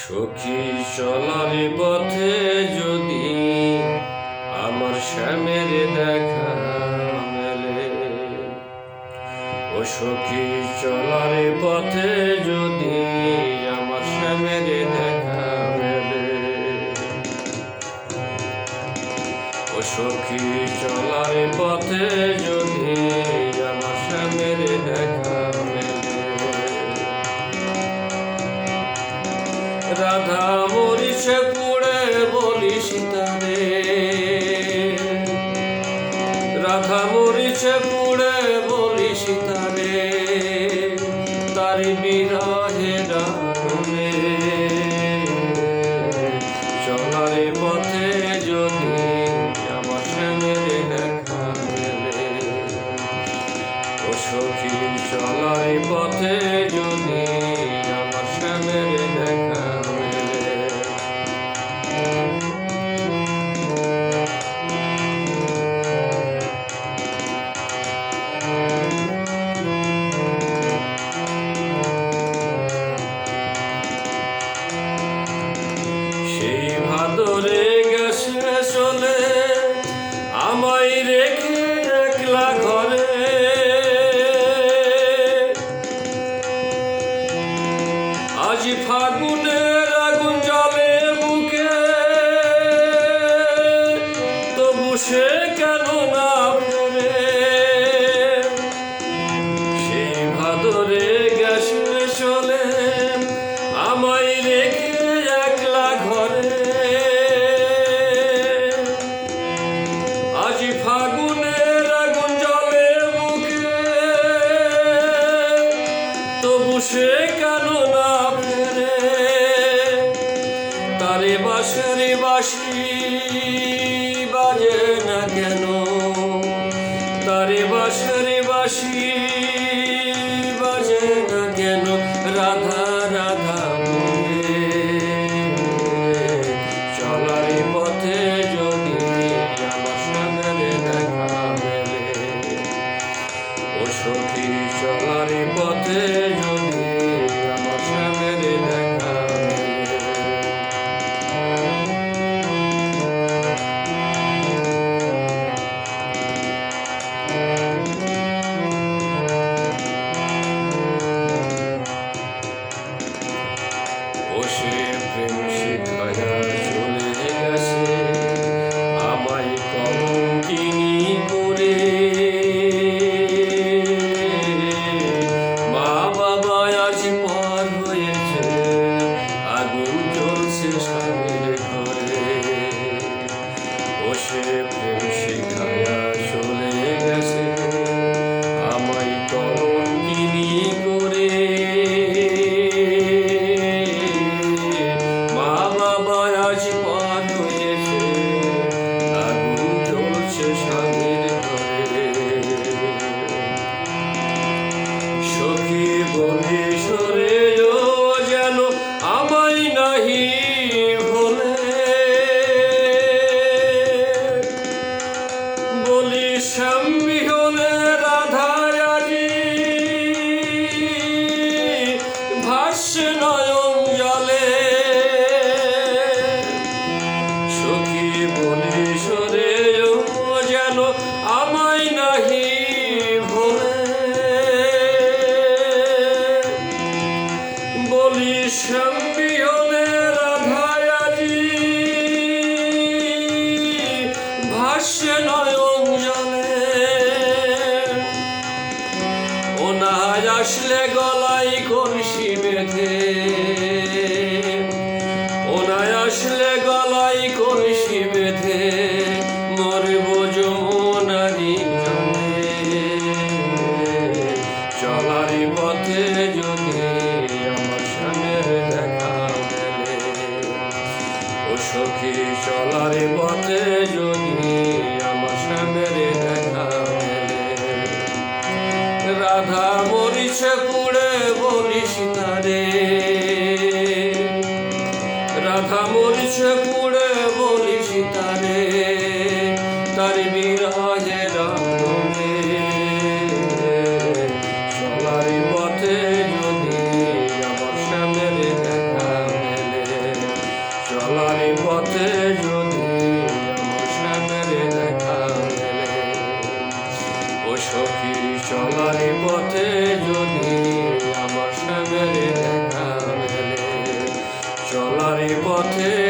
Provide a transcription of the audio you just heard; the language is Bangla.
সখী চলার পথে যদি আমার শ্যামের দেখা মেলে, ও সখী চলার পথে যদি আমার শ্যামের দেখা মেলে, ও সখী চলার পথে যদি আমার শ্যামের দেখা রাধা মরিষে কুড়ে বলি সীতারে রাধা মরিষে কুড়ে বলি সীতারে তারি চলে আমায় রেখে একলা ঘরে। আজ ফাগুনে she হাস্যে নয়ন জলে। সখী বলি সরে যেন আমায় নাহি ভোলে। বলি শ্যাম সোনার পথে যদি আমার সামনে দেখা রাধা বলিস পুড়ে বলিস না রে। রাধা বলিস পুড়ে Okay.